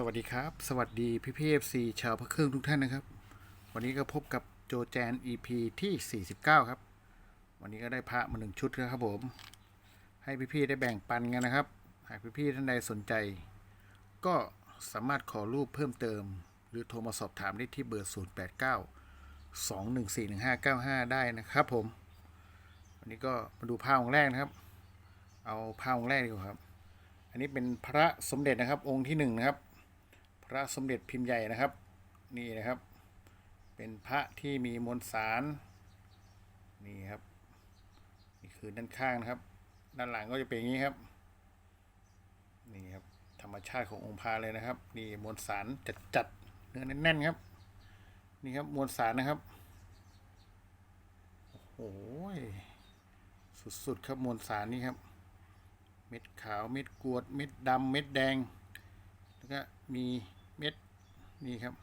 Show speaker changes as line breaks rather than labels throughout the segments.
สวัสดีครับ สวัสดีพี่พีเอฟซีชาวพระเครื่องทุกท่านนะครับ วันนี้ก็พบกับโจแจน EP ที่ 49 ครับ วันนี้ก็ได้พระมาหนึ่งชุดแล้วครับผม ให้พี่ๆได้แบ่งปันกันนะครับ หากพี่ๆท่านใดสนใจ ก็สามารถขอรูปเพิ่มเติม หรือโทรมาสอบถามได้ที่เบอร์ 089 214 1595 ได้นะครับผม วันนี้ก็มาดูผ้าองค์แรกนะครับ เอาผ้าองค์แรกดีกว่าครับ อันนี้เป็นพระสมเด็จนะครับองค์ที่หนึ่งนะครับ พระสมเด็จพิมพ์ใหญ่นะครับ นี่นะครับ เป็นพระที่มีมวลสารนี่ครับนี่คือด้านข้างนะครับ ด้านหลังก็จะเป็นอย่างนี้ครับนี่ครับธรรมชาติขององค์พระเลยนะครับ นี่มวลสารจัดจัดๆเนื้อแน่นๆครับ นี่ครับมวลสารนะครับโอ้โหสุดๆครับมวลสารนี่ครับ เม็ดขาวเม็ดกรวด เม็ดดำเม็ดแดง แล้วก็มี นี่ครับ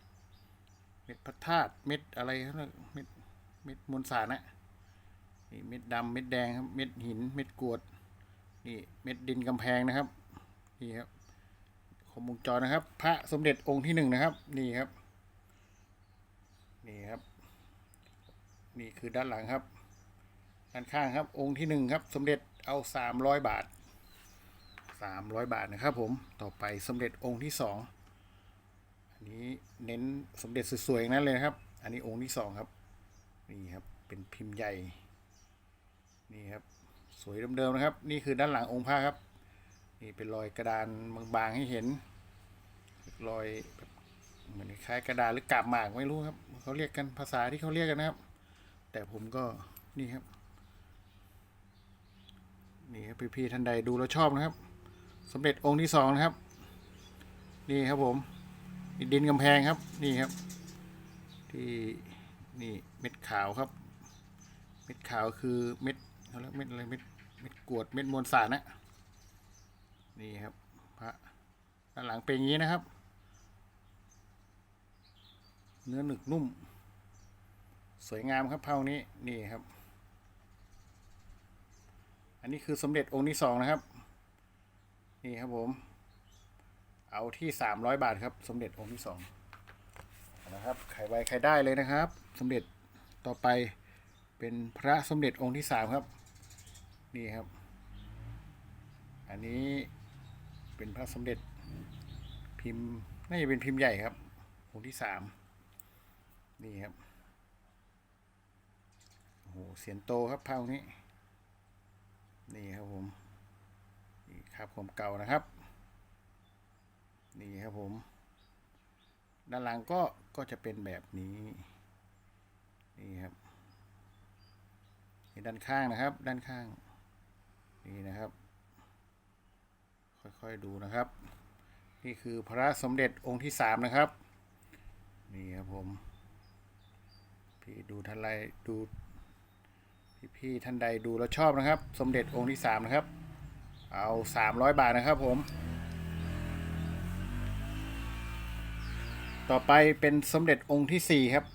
เม็ดพระธาตุเม็ดอะไรครับเม็ดเม็ดมวลสารนะนี่เม็ดดำเม็ดแดงครับเม็ดหิน เม็ดกรวดนี่เม็ดดินกำแพงนะครับนี่ครับคมวงจรนะครับ พระสมเด็จองค์ที่หนึ่งนะครับ นี่ครับ นี่ครับ นี่คือด้านหลังครับด้านข้างครับองค์ที่หนึ่งครับ สมเด็จเอาสามร้อยบาทสามร้อยบาทนะครับผมต่อไปสมเด็จองค์ที่สอง นี้เน้นสมเด็จสวยๆนั้นเลยนะครับ อันนี้องค์ที่สองครับ นี่ครับ เป็นพิมพ์ใหญ่ นี่ครับ สวยเดิมๆนะครับ นี่คือด้านหลังองค์พระครับ นี่เป็นรอยกระดานบางๆให้เห็น รอยแบบเหมือนคล้ายกระดาษหรือกาบหมากไม่รู้ครับ เขาเรียกกันภาษาที่เขาเรียกกันนะครับ แต่ผมก็นี่ครับ นี่ครับพี่ๆท่านใดดูแล้วชอบนะครับ สมเด็จองค์ที่สองนะครับ นี่ครับผม ดินกำแพงครับนี่ครับ ที่นี่เม็ดขาวครับ เม็ดขาวคือเม็ดเขาเรียกเม็ดอะไรเม็ดเม็ดกวดเม็ดมวลสารนะนี่ครับพระด้านหลังเป็นอย่างนี้นะครับ เนื้อหนึกนุ่ม สวยงามครับเผานี้นี่ครับ อันนี้คือสมเด็จองค์ที่สองนะครับ นี่ครับผม เอาที่สามร้อยบาทครับ สมเด็จองค์ที่สองนะครับใครไวใครได้เลยนะครับ สมเด็จต่อไปเป็นพระสมเด็จองค์ที่สามครับ นี่ครับ อันนี้เป็นพระสมเด็จพิมพ์น่าจะเป็นพิมพ์ใหญ่ครับ องค์ที่สามนี่ครับโอ้โหเสียนโตครับพระองค์นี้ นี่ครับผมนี่ครับผมเก่านะครับ นี่ครับผม ด้านหลังก็ก็จะเป็นแบบนี้ นี่ครับนี่ด้านข้างนะครับ ด้านข้าง นี่นะครับ ค่อยๆดูนะครับ นี่คือพระสมเด็จองค์ที่สามนะครับ นี่ครับผม พี่ดูท่านไรดูพี่ๆท่านใดดูแล้วชอบนะครับ สมเด็จองค์ที่สามนะครับ เอาสามร้อยบาทนะครับผม ต่อไปเป็นสมเด็จองค์ที่สี่ครับ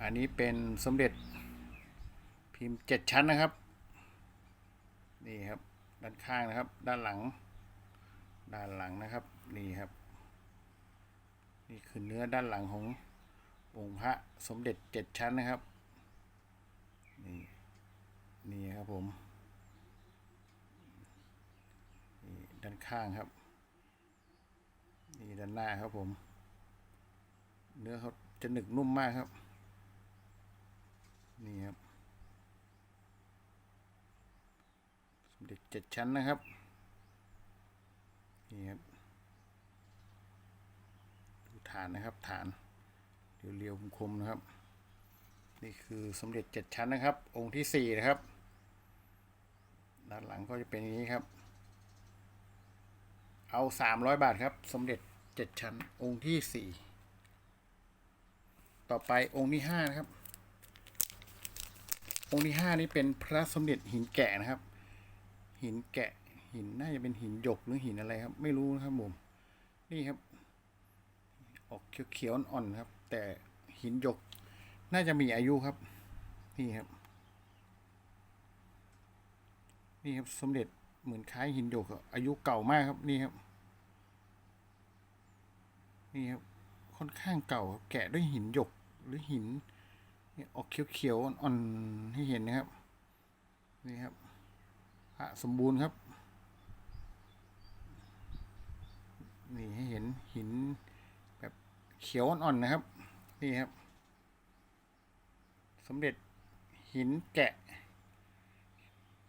อันนี้เป็นสมเด็จพิมพ์เจ็ดชั้นนะครับ นี่ครับ ด้านข้างนะครับ ด้านหลัง ด้านหลังนะครับ นี่ครับ นี่คือเนื้อด้านหลังขององค์พระสมเด็จเจ็ดชั้นนะครับ นี่ นี่ครับผม นี่ด้านข้างครับ นี่ด้านหน้าครับผม เนื้อเขาจะหนึกนุ่มมากครับ นี่ครับสมเด็จเจ็ดชั้นนะครับ นี่ครับดูฐานนะครับฐานเรียวๆคมๆนะครับ นี่คือสมเด็จเจ็ดชั้นนะครับ องค์ที่สี่นะครับด้านหลังก็จะเป็นอย่างนี้ครับ เอาสามร้อยบาทครับ สมเด็จเจ็ดชั้นองค์ที่สี่ ต่อไปองค์ที่ห้านะครับ องค์ที่ห้านี้เป็นพระสมเด็จหินแกะนะครับ หินแกะหินน่าจะเป็นหินหยกหรือหินอะไรครับ ไม่รู้นะครับผมนี่ครับ ออกเขียวๆอ่อนๆครับ แต่หินหยกน่าจะมีอายุครับ นี่ครับ นี่ครับสมเด็จเหมือนคล้ายหินหยกอายุเก่ามากครับนี่ครับ นี่ครับ ค่อนข้างเก่าแกะด้วยหินหยก หรือหินออกเขียวๆอ่อนๆให้เห็นนะครับนี่ครับพระสมบูรณ์ครับนี่ให้เห็นหินแบบเขียวอ่อนๆนะครับนี่ครับ สมเด็จหินแกะ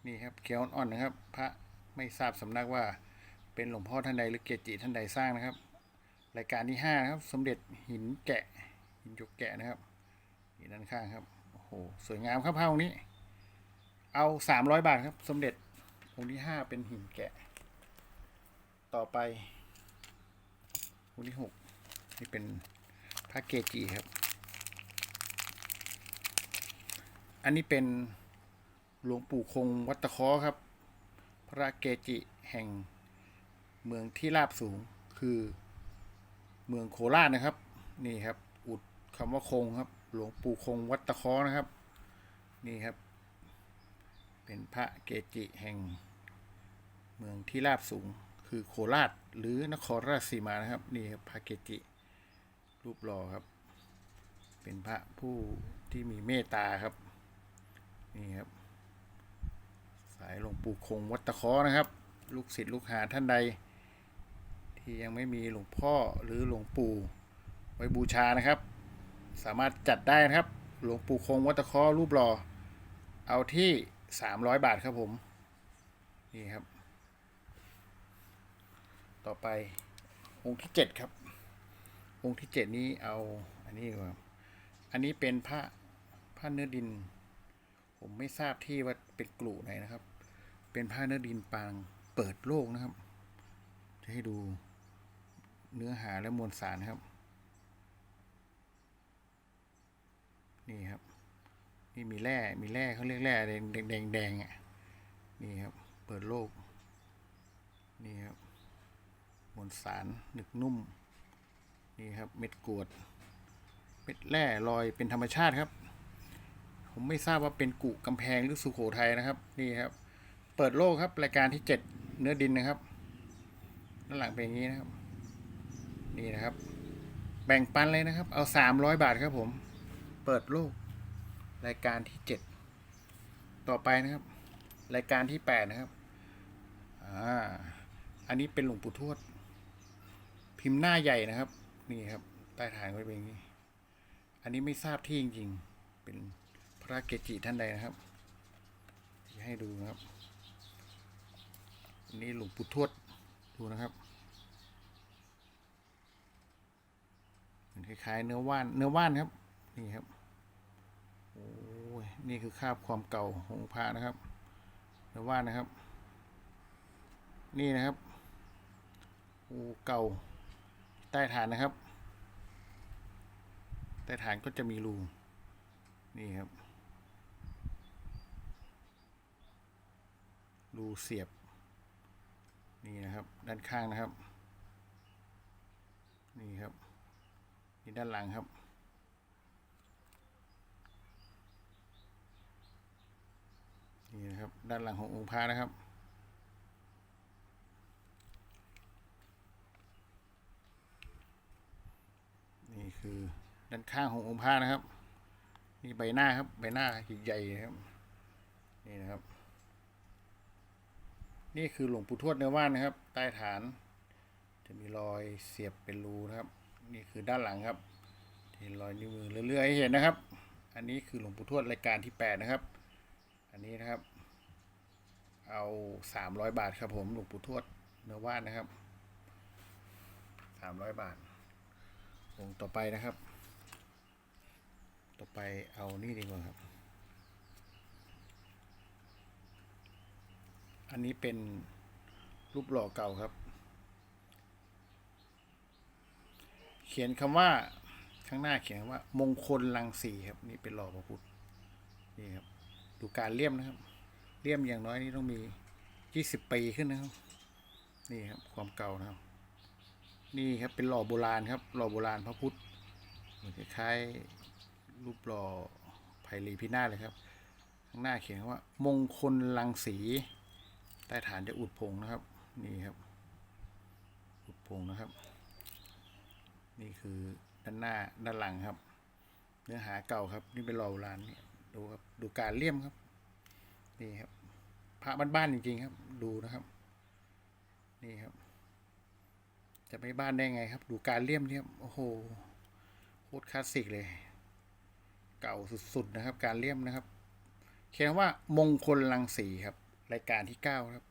นี่ครับเขียวอ่อนๆนะครับ พระไม่ทราบสำนักว่าเป็นหลวงพ่อท่านใดหรือเกจิท่านใดสร้างนะครับ รายการที่ห้าครับ สมเด็จหินแกะ หินหยกแกะนะครับนี่ด้านข้างครับโอ้โหสวยงามครับพระองค์นี้ เอาสามร้อยบาทครับ สมเด็จองค์ที่ห้าเป็นหินแกะ ต่อไปองค์ที่หกนี่เป็นพระเกจิครับ อันนี้เป็นหลวงปู่คงวัดตะคอครับ พระเกจิแห่งเมืองที่ราบสูงคือเมืองโคราชนะครับ นี่ครับ คำว่าคงครับ หลวงปู่คงวัดตะคอนะครับ นี่ครับ เป็นพระเกจิแห่ง เมืองที่ราบสูง คือโคราชหรือนครราชสีมานะครับ นี่ครับพระเกจิ รูปหล่อครับ เป็นพระผู้ที่มีเมตตาครับ นี่ครับ สายหลวงปู่คงวัดตะคอนะครับ ลูกศิษย์ลูกหาท่านใด ที่ยังไม่มีหลวงพ่อหรือหลวงปู่ไว้บูชานะครับ สามารถจัดได้นะครับ หลวงปู่คงวัตคอรูปหล่อ เอาที่สามร้อยบาทครับผม นี่ครับ ต่อไปองค์ที่เจ็ดครับ องค์ที่เจ็ดนี้เอาอันนี้ดีกว่าอันนี้เป็นพระพระเนื้อดิน ผมไม่ทราบที่ว่าเป็นกลุ่ไหนนะครับ เป็นผ้าเนื้อดินปางเปิดโลกนะครับ จะให้ดูเนื้อหาและมวลสารครับ นี่ครับ นี่มีแร่มีแร่เขาเรียกแร่แดงแดงแดงอะนี่ครับ เปิดโลก นี่ครับมวลสารหนึกนุ่ม นี่ครับ เม็ดกรวด เม็ดแร่ลอยเป็นธรรมชาติครับ ผมไม่ทราบว่าเป็นกุกำแพงหรือสุโขทัยนะครับ นี่ครับ เปิดโลกครับ รายการที่เจ็ดเนื้อดินนะครับด้านหลังเป็นอย่างนี้นะครับ นี่นะครับ แบ่งปันเลยนะครับ เอาสามร้อยบาทครับผม เปิดโลก รายการที่เจ็ดต่อไปนะครับ รายการที่แปดนะครับอ่าอันนี้เป็นหลวงปู่ทวด พิมพ์หน้าใหญ่นะครับ นี่ครับ ใต้ฐานก็เป็นอย่างนี้ อันนี้ไม่ทราบที่จริงๆ เป็นพระเกจิท่านใดนะครับ ที่ให้ดูนะครับ อันนี้หลวงปู่ทวดดูนะครับเหมือนคล้ายๆเนื้อว่าน เนื้อว่านครับ นี่ครับโอ้ยนี่คือคราบความเก่าของพระนะครับเนื้อว่านนะครับ นี่นะครับโอ้เก่าใต้ฐานนะครับ ใต้ฐานก็จะมีรูนี่ครับรูเสียบ นี่นะครับ ด้านข้างนะครับ นี่ครับ นี่ด้านหลังครับ นี่นะครับ ด้านหลังขององค์พระนะครับ นี่คือด้านข้างขององค์พระนะครับ นี่ใบหน้าครับ ใบหน้าใหญ่ๆนะครับ นี่นะครับ นี่คือหลวงปู่ทวดเนื้อว่านนะครับ ใต้ฐาน จะมีรอยเสียบเป็นรูนะครับ นี่คือด้านหลังครับที่รอยนิ้วมือเรื่อยๆให้เห็นนะครับ อันนี้คือหลวงปู่ทวดรายการที่แปดนะครับ อันนี้นะครับ เอาสามร้อยบาทครับผมหลวงปู่ทวดเนื้อว่านนะครับสามร้อยบาทองค์ต่อไปนะครับ ต่อไปเอานี่ดีกว่าครับ อันนี้เป็นรูปหล่อเก่าครับ เขียนคำว่าข้างหน้าเขียนคำว่า มงคลลังสีครับ นี่เป็นหล่อพระพุทธนี่ครับ ดูการเลี่ยมนะครับ เลี่ยมอย่างน้อยนี่ต้องมียี่สิบปีขึ้นนะครับ นี่ครับความเก่านะครับ นี่ครับเป็นหล่อโบราณครับหล่อโบราณพระพุทธเหมือนคล้ายๆรูปหล่อไผ่ลีพินาศเลยครับ ข้างหน้าเขียนว่า มงคลลังสีใต้ฐานจะอุดผงนะครับ นี่ครับ อุดผงนะครับ นี่คือด้านหน้าด้านหลังครับ เนื้อหาเก่าครับ นี่เป็นรอโบราณเนี่ย ดูครับ ดูการเลี่ยมครับ นี่ครับ พระบ้านๆจริงๆครับ ดูนะครับ นี่ครับ จะไม่บ้านได้ไงครับ ดูการเลี่ยมเนี่ยโอ้โหโคตรคลาสสิกเลย เก่าสุดๆนะครับ การเลี่ยมนะครับ เขียนว่ามงคลลังสีครับ รายการที่เก้าครับ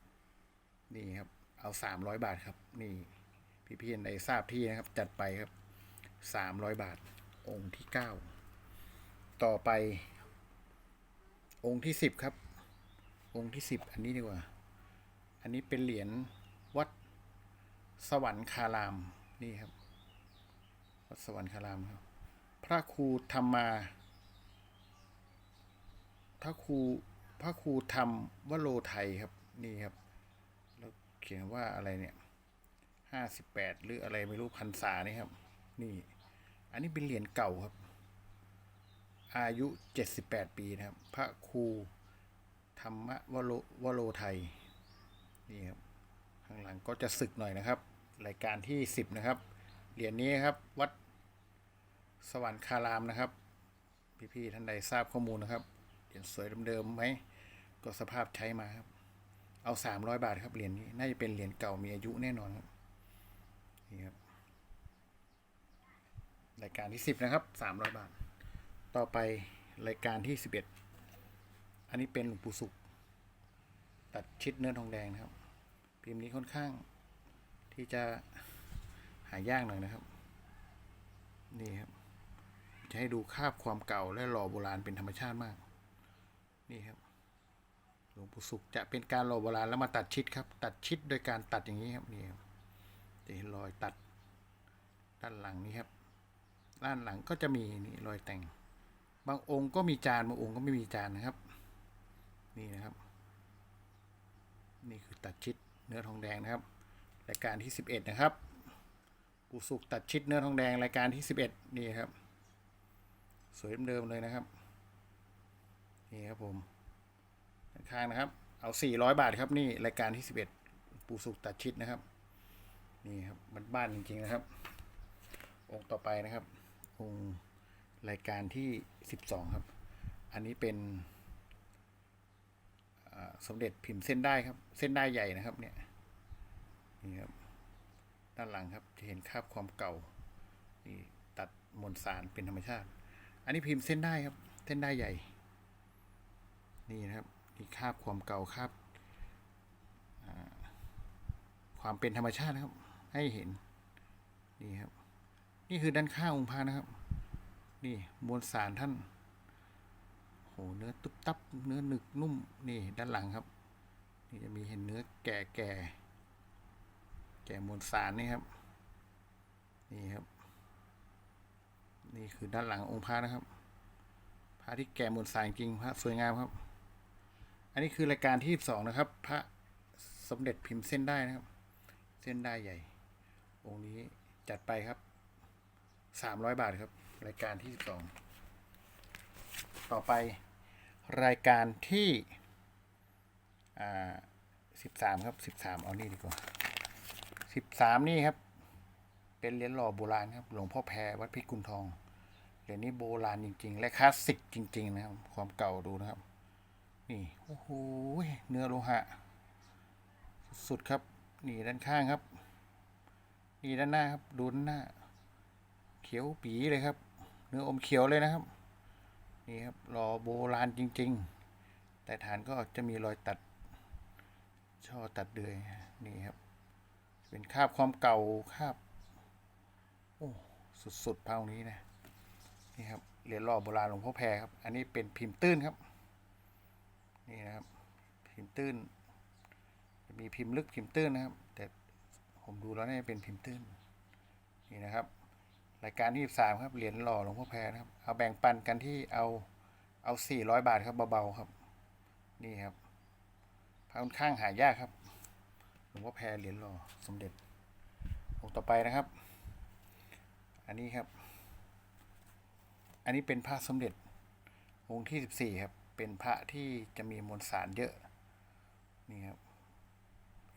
นี่ครับ เอาสามร้อยบาทครับ นี่พี่ๆในทราบที่นะครับ จัดไปครับสามร้อยบาทองค์ที่เก้าต่อไป องค์ที่สิบครับ องค์ที่สิบอันนี้ดีกว่า อันนี้เป็นเหรียญวัดสวรรคารามนี่ครับ วัดสวรรคารามครับ พระครูธรรมาพระครูพระครูธรรมวโรไทยครับนี่ครับแล้วเขียนว่าอะไรเนี่ยห้าสิบแปดหรืออะไรไม่รู้พรรษานี่ครับ นี่ อันนี้เป็นเหรียญเก่าครับ อายุเจ็ดสิบแปดปีนะครับ พระครูธรรมวโรวโรไทยนี่ครับข้างหลังก็จะสึกหน่อยนะครับ รายการที่สิบนะครับเหรียญนี้ครับวัดสวรรคารามนะครับ พี่ๆท่านใดทราบข้อมูลนะครับเหรียญสวยเดิมๆไหมก็สภาพใช้มาครับ เอาสามร้อยบาทครับเหรียญนี้น่าจะเป็นเหรียญเก่ามีอายุแน่นอนครับนี่ครับรายการที่สิบนะครับสามร้อยบาท ต่อไปรายการที่สิบเอ็ดอันนี้เป็นหลวงปู่สุข ตัดชิดเนื้อทองแดงนะครับ พิมพ์นี้ค่อนข้างที่จะหายากหน่อยนะครับ นี่ครับ จะให้ดูคาบความเก่าและหล่อโบราณเป็นธรรมชาติมาก นี่ครับ หลวงปู่สุขจะเป็นการหล่อโบราณแล้วมาตัดชิดครับ ตัดชิดโดยการตัดอย่างนี้ครับนี่ครับจะเห็นรอยตัดด้านหลังนี้ครับ ด้านหลังก็จะมีนี่รอยแต่ง บางองค์ก็มีจานบางองค์ก็ไม่มีจานนะครับ นี่นะครับ นี่คือตัดชิดเนื้อทองแดงนะครับ รายการที่สิบเอ็ดนะครับปูสุกตัดชิดเนื้อทองแดงรายการที่สิบเอ็ดนี่ครับ สวยเดิมเลยนะครับ นี่ครับผมด้านข้างนะครับ เอาสี่ร้อยบาทครับนี่รายการที่สิบเอ็ดปูสุกตัดชิดนะครับ นี่ครับบ้านๆจริงๆนะครับ องค์ต่อไปนะครับองค์ รายการที่สิบสองครับ อันนี้เป็นสมเด็จพิมพ์เส้นได้ครับ เส้นได้ใหญ่นะครับเนี่ยนี่ครับด้านหลังครับจะเห็นคราบความเก่านี่ตัดมวลสารเป็นธรรมชาติ อันนี้พิมพ์เส้นได้ครับ เส้นได้ใหญ่ นี่นะครับนี่คราบความเก่าคราบความเป็นธรรมชาตินะครับ ให้เห็นนี่ครับ นี่คือด้านข้างองค์พระนะครับ นี่มวลสารท่านโหเนื้อตุ๊บตับ เนื้อหนึกนุ่มนี่ด้านหลังครับ นี่จะมีเห็นเนื้อแก่แก่แก่มวลสารนี่ครับ นี่ครับ นี่คือด้านหลังองค์พระนะครับพระที่แก่มวลสารจริงพระสวยงามครับ อันนี้คือรายการที่สองนะครับ พระสมเด็จพิมพ์เส้นได้นะครับ เส้นได้ใหญ่ องค์นี้จัดไปครับสามร้อยบาทครับ รายการที่สองต่อไปรายการที่อ่าสิบสามครับสิบสามเอานี่ดีกว่าสิบสามนี่ครับ เป็นเหรียญหล่อโบราณครับ หลวงพ่อแพรวัดพิกุลทองเหรียญนี้โบราณจริง ๆ และคลาสสิกจริง ๆ นะครับ ความเก่าดูนะครับ นี่โอ้โหเนื้อโลหะ สุดๆครับ นี่ด้านข้างครับ นี่ด้านหน้าครับดูด้านหน้า เขียวปีเลยครับ เนื้ออมเขียวเลยนะครับ นี่ครับรอโบราณจริง ๆ แต่ฐานก็จะมีรอยตัด ช่อตัดเดือยนี่ครับ เป็นคาบความเก่าคาบโอ้สุดๆเท่านี้นะนี่ครับเหรียญหล่อโบราณหลวงพ่อแพรครับ อันนี้เป็นพิมพ์ตื้นครับ นี่นะครับ พิมพ์ตื้นจะมีพิมพ์ลึกพิมพ์ตื้นนะครับ แต่ผมดูแล้วนี่เป็นพิมพ์ตื้น นี่นะครับ รายการที่สามครับเหรียญหล่อหลวงพ่อแพรนะครับ เอาแบ่งปันกันที่เอาเอาสี่ร้อยบาทครับเบาๆครับ นี่ครับพระค่อนข้างหายากครับหลวงพ่อแพรเหรียญหล่อสมเด็จองต่อไปนะครับ อันนี้ครับ อันนี้เป็นพระสมเด็จองค์ที่สิบสี่ครับ เป็นพระที่จะมีมวลสารเยอะนี่ครับ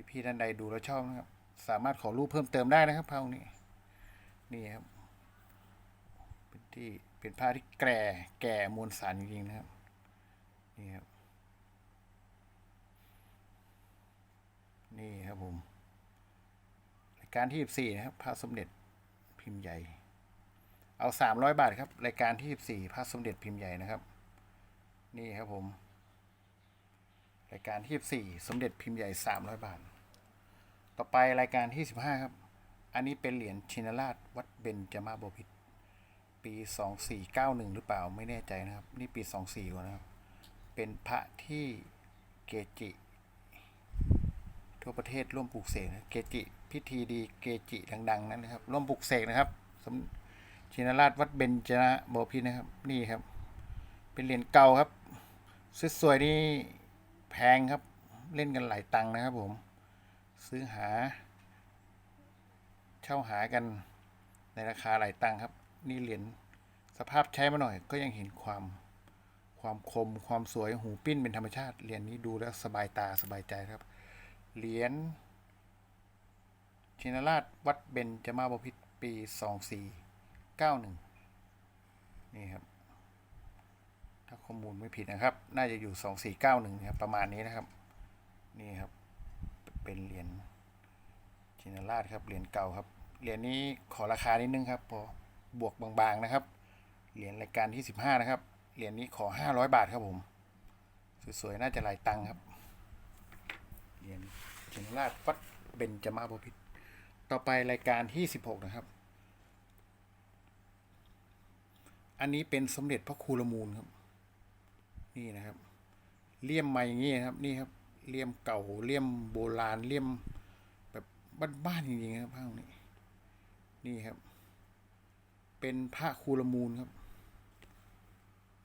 พี่ๆท่านใดดูแล้วชอบนะครับ สามารถขอรูปเพิ่มเติมได้นะครับพระองค์นี้นี่ครับ ที่เป็นผ้าที่แก่แก่มวลสารจริงๆนะครับนี่ครับนี่ครับผมรายการที่ 14 นะครับพระสมเด็จพิมพ์ใหญ่ เอา 300 บาทครับรายการที่ 14พระสมเด็จพิมพ์ใหญ่นะครับ นี่ครับผมรายการที่14สมเด็จพิมพ์ใหญ่ 300 บาท ต่อไปรายการที่ 15 ครับ อันนี้เป็นเหรียญชินราชวัดเบญจมาบพิตร ปี 2491 หรือเปล่าไม่แน่ใจนะครับ นี่ปี 24กว่านะครับ เป็นพระที่เกจิ ทั่วประเทศร่วมปลูกเสกนะเกจิ พิธีดีเกจิดัง ๆ นั้นนะครับ ร่วมปลูกเสกนะครับสมชินราชวัดเบญจมาบพิตรนะครับ นี่ครับ เป็นเหรียญเก่าครับสวยๆนี่แพงครับเล่นกันหลายตังค์นะครับผมซื้อหา เช่าหากันในราคาหลายตังค์ครับ นี่เหรียญสภาพใช้มาหน่อย ก็ยังเห็นความความคมความสวยหูปิ้นเป็นธรรมชาติเหรียญนี้ดูแล้วสบายตาสบายใจครับเหรียญชินราชวัดเบญจมาบพิตรปีสองสี่เก้าหนึ่งนี่ครับ ถ้าข้อมูลไม่ผิดนะครับ น่าจะอยู่สองสี่เก้าหนึ่งครับประมาณนี้นะครับ นี่ครับ เป็นเหรียญชินราชครับเหรียญเก่าครับเหรียญนี้ขอราคานิดนึงครับพอ บวกบางๆนะครับ เหรียญรายการที่สิบห้านะครับ เหรียญนี้ขอห้าร้อยบาทครับผม สวยๆ น่าจะหลายตังค์ครับ เหรียญเชินราชวัดเบญจมาบพิตรต่อไปรายการที่สิบหกนะครับ อันนี้เป็นสมเด็จพระครูละมูลครับ นี่นะครับ เลี่ยมมาอย่างนี้ครับ นี่ครับ เลี่ยมเก่า เลี่ยมโบราณ เลี่ยมแบบบ้านๆจริงๆครับพระองนี้ นี่ครับ เป็นพระคูลมูลครับ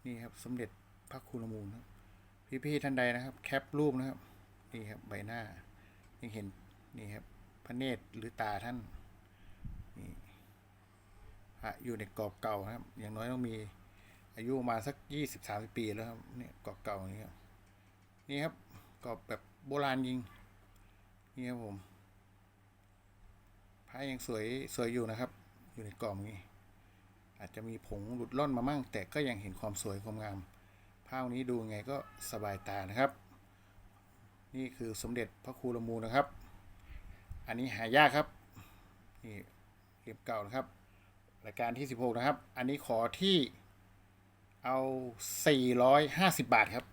นี่ครับสมเด็จพระคูลมูลครับ พี่ๆท่านใดนะครับ แคปรูปนะครับ นี่ครับใบหน้า ยังเห็นนี่ครับพระเนตรหรือตาท่านนี่พระอยู่ในกรอบเก่าครับ อย่างน้อยต้องมีอายุประมาณสักยี่สิบสามสิบปีแล้วครับเนี่ยกรอบเก่าอย่างนี้ครับนี่ครับกรอบแบบโบราณยิงนี่ครับผมพระยังสวยสวยอยู่นะครับ อยู่ในกรอบอย่างนี้ อาจจะมีผงหลุดล่อนมามั่ง แต่ก็ยังเห็นความสวยความงามผ้านี้ดูไงก็สบายตานะครับ นี่คือสมเด็จพระครูละมูนะครับ อันนี้หายากครับนี่เรียบเก่านะครับรายการที่ 16 นะครับ อันนี้ขอที่เอา 450 บาทครับ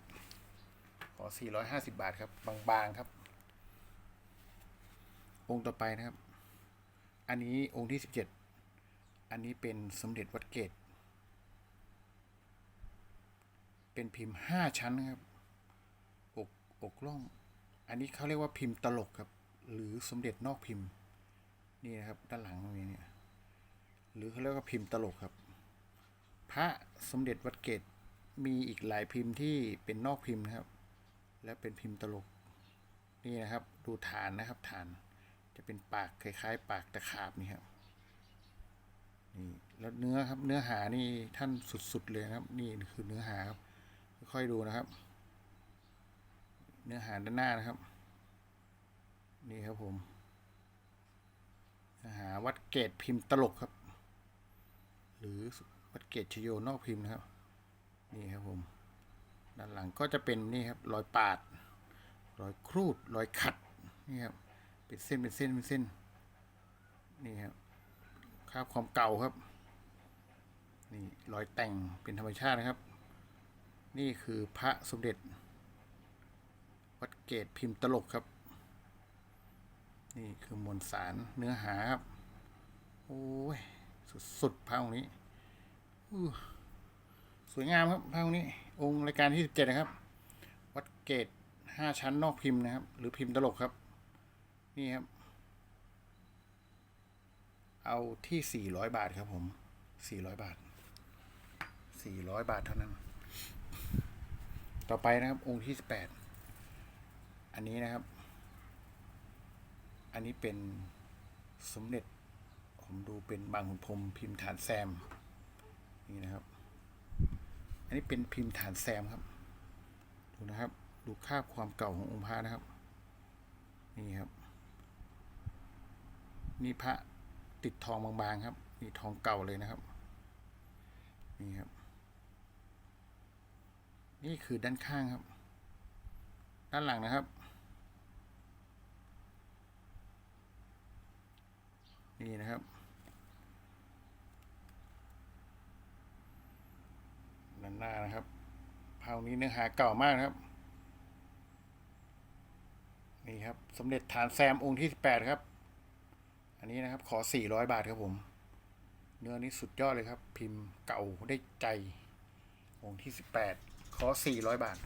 ขอ 450 บาทครับ บางๆครับ องค์ต่อไปนะครับ อันนี้องค์ที่ 17 อันนี้เป็นสมเด็จวัดเกต เป็นพิมพ์5ชั้นครับ อกอกล่อง อันนี้เขาเรียกว่าพิมพ์ตลกครับ หรือสมเด็จนอกพิมพ์ นี่นะครับด้านหลังตรงนี้เนี่ย หรือเขาเรียกว่าพิมพ์ตลกครับ พระสมเด็จวัดเกตมีอีกหลายพิมพ์ที่เป็นนอกพิมพ์นะครับ และเป็นพิมพ์ตลก นี่นะครับ ดูฐานนะครับฐาน จะเป็นปากคล้ายๆ ปากตะขาบนี่ครับ นี่แล้วเนื้อครับเนื้อหานี่ท่านสุดๆเลยครับ นี่คือเนื้อหาครับค่อยดูนะครับ เนื้อหาด้านหน้านะครับ นี่ครับผมเนื้อหาวัดเกตพิมพ์ตลกครับ หรือวัดเกตชโยนอกพิมพ์นะครับ นี่ครับผมด้านหลังก็จะเป็นนี่ครับรอยปาด รอยครูดรอยขัดนี่ครับเป็นเส้นเป็นเส้นเป็นเส้นนี่ครับ คราบความเก่าครับ นี่รอยแต่งเป็นธรรมชาตินะครับ นี่คือพระสมเด็จ วัดเกตพิมพ์ตลกครับ นี่คือมวลสารเนื้อหาครับ โอ้ย สุดๆพระองค์นี้สวยงามครับพระองค์นี้ องค์รายการที่สิบเจ็ดนะครับ วัดเกตห้าชั้นนอกพิมพ์นะครับ หรือพิมพ์ตลกครับ นี่ครับ เอาที่สี่ร้อยบาทครับผมสี่ร้อยบาทสี่ร้อยบาทเท่านั้น ต่อไปนะครับ องค์ที่สิบแปดอันนี้นะครับ อันนี้เป็นสมเด็จ ผมดูเป็นบางขุนพรมพิมพ์ฐานแซม นี่นะครับ อันนี้เป็นพิมพ์ฐานแซมครับ ดูนะครับ ดูคราบความเก่าขององค์พระนะครับ นี่ครับ นี่พระ ติดทองบางๆครับนี่ทองเก่าเลยนะครับนี่ครับ นี่คือด้านข้างครับ ด้านหลังนะครับ นี่นะครับด้านหน้านะครับเผานี้เนื้อหาเก่ามากนะครับ นี่ครับสมเด็จฐานแซมองค์ที่ 18 ครับ อันนี้นะครับขอ 400 บาทครับผม เนื้อนี้สุดยอดเลยครับ พิมพ์เก่าได้ใจองค์ที่ 18 ขอ 400 บาท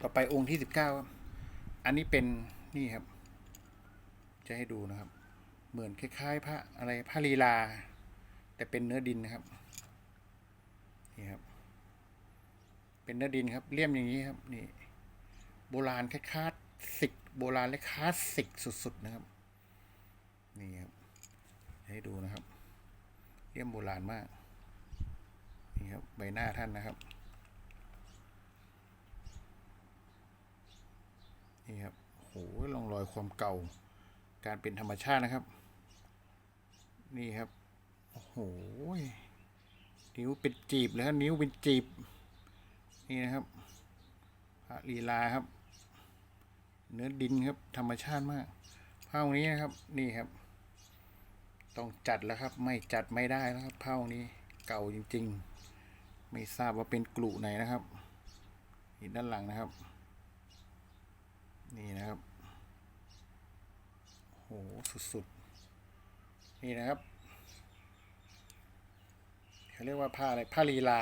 ต่อไปองค์ที่ 19ครับอันนี้เป็นนี่ครับ จะให้ดูนะครับ เหมือนคล้ายๆพระอะไรพระลีลา แต่เป็นเนื้อดินนะครับนี่ครับ เป็นเนื้อดินครับเลี่ยมอย่างนี้ครับนี่โบราณคลาสสิกโบราณและคลาสสิกสุดๆนะครับ นี่ครับ ให้ดูนะครับเลี่ยมโบราณมาก นี่ครับ ใบหน้าท่านนะครับ นี่ครับโหลองรอยความเก่า การเป็นธรรมชาตินะครับ นี่ครับ โอ้โห นิ้วเป็นจีบเลยครับนิ้วเป็นจีบ นี่นะครับพระลีลาครับ เนื้อดินครับ ธรรมชาติมากผ้านี้นะครับ นี่ครับ ต้องจัดแล้วครับ ไม่จัดไม่ได้แล้วครับเผ้านี้เก่าจริง ๆ ไม่ทราบว่าเป็นกลุ่ไหนนะครับนี่ด้านหลังนะครับ นี่นะครับโหสุดๆนี่นะครับเขาเรียกว่าผ้าอะไรผ้าลีลา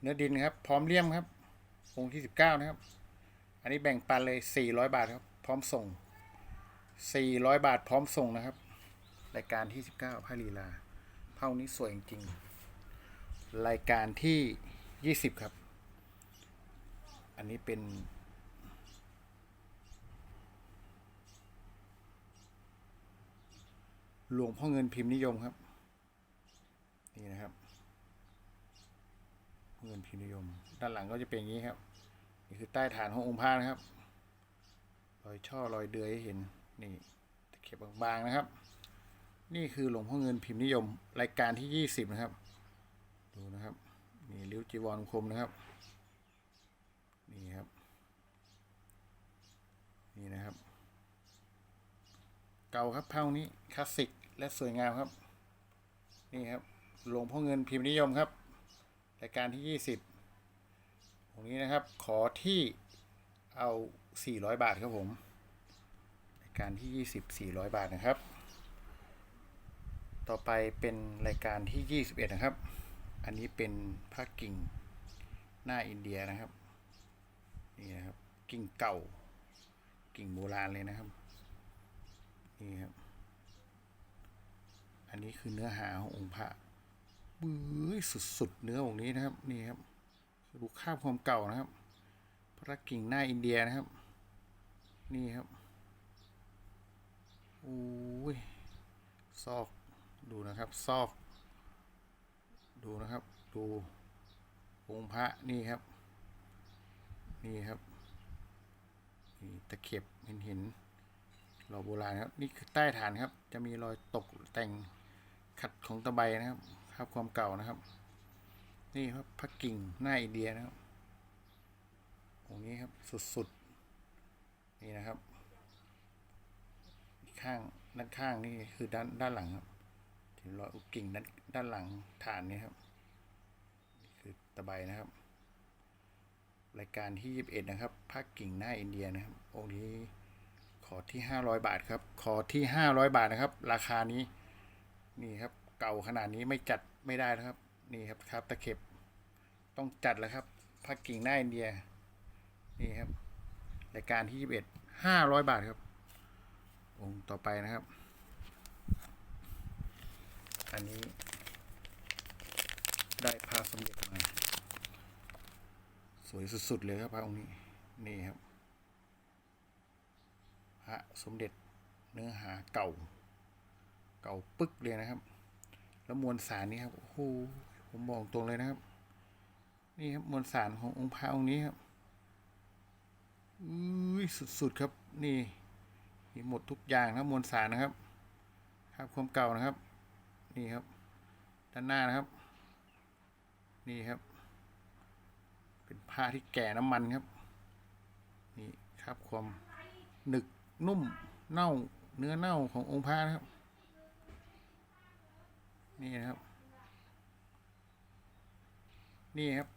เนื้อดินครับ พร้อมเลี่ยมครับองค์ที่สิบเก้านะครับ อันนี้แบ่งปันเลยสี่ร้อยบาทครับ พร้อมส่งสี่ร้อยบาทพร้อมส่งนะครับ รายการที่สิบเก้าผ้าลีลาผ้านี้สวยจริงๆรายการที่ยี่สิบครับ อันนี้เป็น หลวงพ่อเงินพิมพ์นิยมครับ นี่นะครับ เงินพิมพ์นิยม ด้านหลังก็จะเป็นอย่างนี้ครับ นี่คือใต้ฐานขององค์พระนะครับ รอยช่อรอยเดือยให้เห็น นี่ตะเข็บบางๆนะครับ นี่คือหลวงพ่อเงินพิมพ์นิยม รายการที่ยี่สิบนะครับ ดูนะครับนี่ริ้วจีวรคมนะครับ นี่ครับ นี่นะครับ เก่าครับเท่านี้คลาสสิกและสวยงามครับ นี่ครับหลวงพ่อเงินพิมพ์นิยมครับ รายการที่ยี่สิบตรงนี้นะครับ ขอที่เอาสี่ร้อยบาทครับผม รายการที่ยี่สิบสี่ร้อยบาทนะครับ ต่อไปเป็นรายการที่ยี่สิบเอ็ดนะครับ อันนี้เป็นผ้ากิ่งหน้าอินเดียนะครับ นี่นะครับ กิ่งเก่า กิ่งโบราณเลยนะครับ นี่ครับ อันนี้คือเนื้อหาขององค์พระบื้อสุดๆ เนื้อองค์นี้นะครับ นี่ครับดูคราบความเก่านะครับ พระกิ่งหน้าอินเดียนะครับ นี่ครับ โอ้ย ซอก ดูนะครับ ซอก ดูนะครับ ดูองค์พระนี่ครับ นี่ครับนี่ตะเข็บเห็นเห็นรอโบราณครับ นี่คือใต้ฐานครับ จะมีรอยตกแต่งขัดของตะไบนะครับภาพความเก่านะครับ นี่ครับพระกิ่งหน้าอินเดียนะครับองนี้ครับสุดๆนี่นะครับ ข้างด้านข้างนี่คือด้านด้านหลังครับ รอยกิ่งด้านด้านหลังฐานนี่ครับนี่คือตะไบนะครับ รายการที่ 21 นะครับภาคกิ่งหน้าอินเดียนะครับองค์นี้ขอที่ 500 บาทครับ ขอที่ 500 บาทนะครับ ราคานี้นี่ครับ เก่าขนาดนี้ไม่จัดไม่ได้นะครับ นี่ครับครับตะเข็บต้องจัดแล้วครับภาคกิ่งหน้าอินเดียนี่ครับรายการที่ 21 500 บาทครับ องค์ต่อไปนะครับ อันนี้ ได้พาสมเด็จมาสวยสุด ๆ เลยครับพระองค์นี้ นี่ครับพระสมเด็จเนื้อหาเก่า เก่าปึ๊กเลยนะครับ แล้วมวลสารนี้ครับโอ้โหผมบอกตรงเลยนะครับ นี่ครับมวลสารขององค์พระองค์นี้ครับอุ้ยสุดๆครับ นี่มีหมดทุกอย่างนะมวลสารนะครับครับความเก่านะครับ นี่ครับ ด้านหน้านะครับ นี่ครับ เป็นผ้าที่แก่น้ำมันครับ นี่ครับความหนึกนุ่มเน่าเนื้อเน่าขององค์พระนะครับ นี่นะครับ นี่ครับ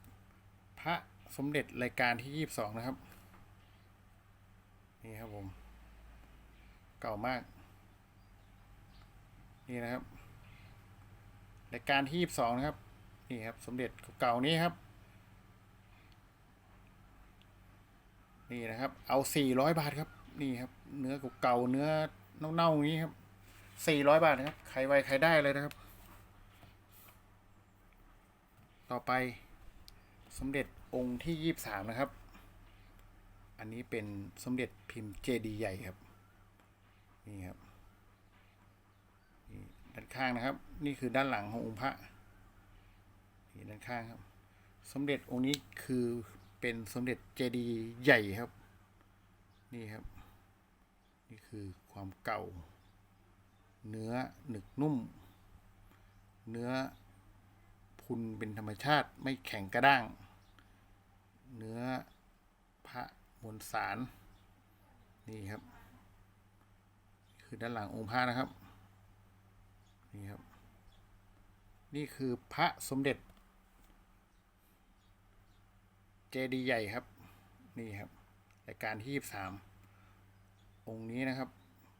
พระสมเด็จรายการที่ยี่สิบสองนะครับ นี่ครับผม เก่ามาก นี่นะครับ รายการที่ยี่สิบสองนะครับนี่ครับสมเด็จเก่าๆนี้ครับ นี่นะครับ เอาสี่ร้อยบาทครับ นี่ครับ เนื้อเก่าๆเนื้อเน่าๆอย่างนี้ครับสี่ร้อยบาทนะครับใครไวใครได้เลยนะครับ ต่อไปสมเด็จองค์ที่ยี่สามนะครับ อันนี้เป็นสมเด็จพิมพ์เจดีย์ใหญ่ครับ นี่ครับ ด้านข้างนะครับ นี่คือด้านหลังขององค์พระนี่ด้านข้างครับ สมเด็จองค์นี้คือเป็นสมเด็จเจดีย์ใหญ่ครับ นี่ครับ นี่คือความเก่า เนื้อหนึกนุ่ม เนื้อพุนเป็นธรรมชาติไม่แข็งกระด้าง เนื้อพระมวลสาร นี่ครับ คือด้านหลังองค์พระนะครับ นี่ครับ นี่คือพระสมเด็จ เจดีย์ใหญ่ครับ นี่ครับรายการที่ยี่สามองค์นี้นะครับ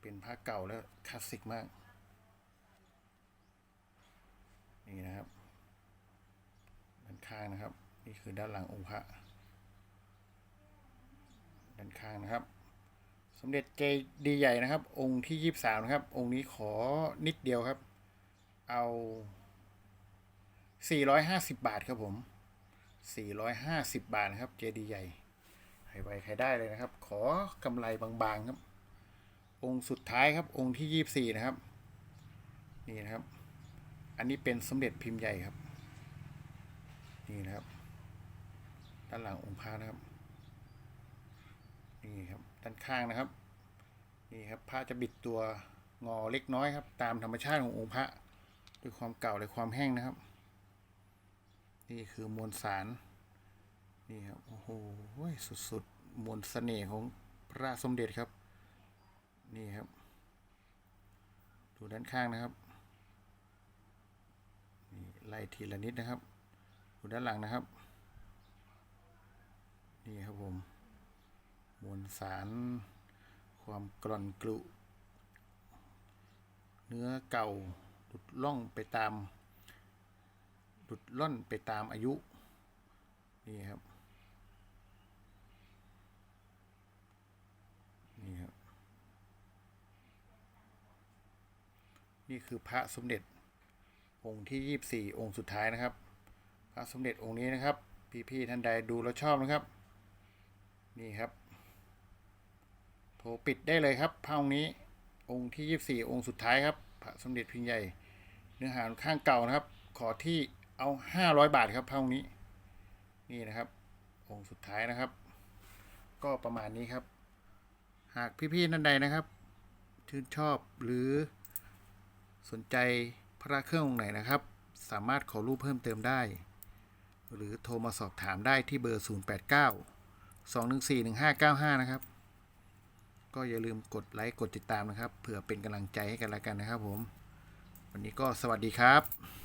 เป็นพระเก่าและคลาสสิกมาก นี่นะครับด้านข้างนะครับ นี่คือด้านหลังองค์พระด้านข้างนะครับ สมเด็จเจดีย์ใหญ่นะครับ องค์ที่ยี่สามนะครับ องค์นี้ขอนิดเดียวครับ เอาสี่ร้อยห้าสิบบาทครับผม 450 บาทนะครับเจดีย์ใหญ่ใครไวใครได้เลยนะครับ ขอกำไรบางๆครับ องค์สุดท้ายครับ องค์ที่ 24 นะครับ นี่นะครับ อันนี้เป็นสมเด็จพิมพ์ใหญ่ครับ นี่นะครับ ด้านหลังองค์พระนะครับ นี่ครับ ด้านข้างนะครับ นี่ครับ พระจะบิดตัวงอเล็กน้อยครับ ตามธรรมชาติขององค์พระ ด้วยความเก่าและความแห้งนะครับ นี่คือมวลสาร นี่ครับ โอ้โหสุดๆ มวลเสน่ห์ของพระสมเด็จครับ นี่ครับ ดูด้านข้างนะครับ นี่ไล่ทีละนิดนะครับ ดูด้านหลังนะครับ นี่ครับผม มวลสาร ความกร่อนกลุ เนื้อเก่า หลุดล่องไปตาม หลุดล่อนไปตามอายุ นี่ครับ นี่ครับ นี่คือพระสมเด็จ องค์ที่ยี่บสี่องค์สุดท้ายนะครับ พระสมเด็จองค์นี้นะครับ พี่ๆท่านใดดูแล้วชอบนะครับ นี่ครับโทรปิดได้เลยครับพระองค์นี้องค์ที่ยี่บสี่องค์สุดท้ายครับ พระสมเด็จพิมพ์ใหญ่ เนื้อหาข้างเก่านะครับ ขอที่เอาห้าร้อยบาทครับพระองค์นี้ นี่นะครับ องค์สุดท้ายนะครับ ก็ประมาณนี้ครับ หากพี่ๆท่านใดนะครับ ชื่นชอบหรือสนใจพระเครื่ององค์ไหนนะครับ สามารถขอรูปเพิ่มเติมได้ หรือโทรมาสอบถามได้ที่เบอร์ 089 214 1595 นะครับ ก็อย่าลืมกดไลค์กดติดตามนะครับเผื่อเป็นกำลังใจให้กันละกันนะครับผม วันนี้ก็สวัสดีครับ